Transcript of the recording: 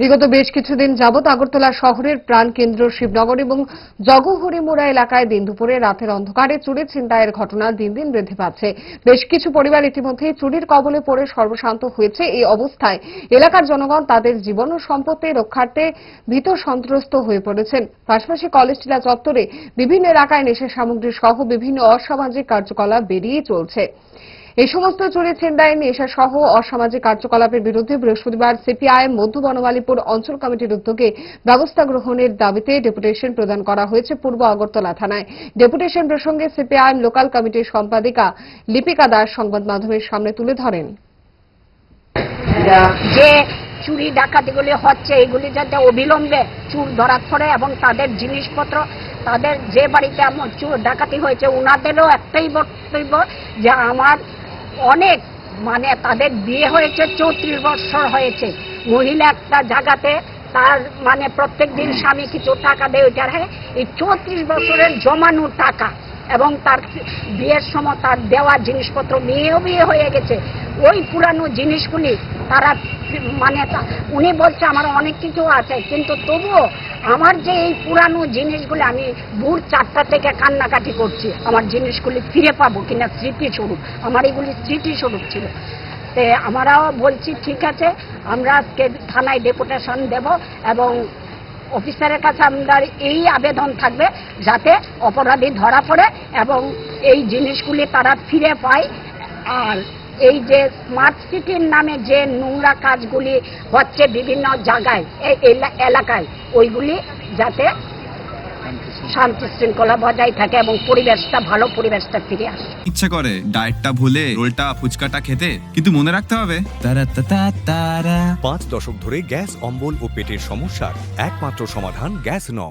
বিগত বেশ কিছুদিন যাবৎ আগরতলা শহরের প্রাণকেন্দ্র শিবনগর এবং জগহরিমোড়া এলাকায় দিন দুপুরে রাতের অন্ধকারে চুরি ছিনতাইয়ের ঘটনা দিন দিন বৃদ্ধি পাচ্ছে। বেশ কিছু পরিবার ইতিমধ্যেই চুরির কবলে পড়ে সর্বশান্ত হয়েছে এই অবস্থায়। এলাকার জনগণ তাদের জীবন ও সম্পত্তি রক্ষার্থে ভীত সন্ত্রস্ত হয়ে পড়েছেন। পাশাপাশি কলেজ টিলা চত্বরে বিভিন্ন এলাকায় নেশা সামগ্রী সহ বিভিন্ন অসামাজিক কার্যকলাপ বেরিয়ে চলছে। এই সমস্ত চুরি ছিনতাই নেশা সহ অসামাজিক কার্যকলাপের বিরুদ্ধে বৃহস্পতিবার সিপিআইএম মধ্য বনমালীপুর অঞ্চল কমিটির উদ্যোগে ব্যবস্থা গ্রহণের দাবিতে ডেপুটেশন প্রদান করা হয়েছে পূর্ব আগরতলা থানায়। ডেপুটেশন প্রসঙ্গে সিপিআইএম লোকাল কমিটির সম্পাদিকা লিপিকা দাস সংবাদ মাধ্যমের সামনে তুলে ধরেন। যে চুরি ডাকাতিগুলি হচ্ছে, এগুলি যাতে অবিলম্বে চুর ধরা পড়ে এবং তাদের জিনিসপত্র, তাদের যে বাড়িতে এমন চুর ডাকাতি হয়েছে ওনাদেরও একটাই বক্তব্য যে আমার অনেক মানে তাদের বিয়ে হয়েছে, চৌত্রিশ বছর হয়েছে। মহিলা একটা জায়গাতে তার মানে প্রত্যেক দিন স্বামী কিছু টাকা দেয়, ওইটার হ্যাঁ এই চৌত্রিশ বছরের জমানো টাকা। এবং তার বিয়ের সময় তার দেওয়া জিনিসপত্র মেয়েও বিয়ে হয়ে গেছে। ওই পুরানো জিনিসগুলি তারা মানে উনি বলছে, আমার অনেক কিছু আছে, কিন্তু তবুও আমার যে এই পুরানো জিনিসগুলি, আমি ভোর চারটা থেকে কান্নাকাটি করছি। আমার জিনিসগুলি ফিরে পাবো কিনা স্মৃতিস্বরূপ। আমার এগুলি স্মৃতিস্বরূপ ছিল। তে, আমরাও বলছি, ঠিক আছে, আমরা আজকে থানায় ডেপুটেশন দেব এবং অফিসারের কাছে আমাদের এই আবেদন থাকবে যাতে অপরাধী ধরা পড়ে এবং এই জিনিসগুলি তারা ফিরে পায়। আর এই যে স্মার্ট সিটির নামে যে নোংরা কাজগুলি হচ্ছে বিভিন্ন জায়গায় এই এলা- এলাকায়, ওইগুলি যাতে শান্তি শৃঙ্খলা বজায় থাকে এবং পরিবেশটা ভালো পরিবেশটা ফিরে আসে। ইচ্ছে করে ডায়েটটা ভুলে রোলটা ফুচকাটা খেতে কিন্তু মনে রাখতে হবে। তারা তারা পাঁচ দশক ধরে গ্যাস অম্বল ও পেটের সমস্যার একমাত্র সমাধান গ্যাস নল।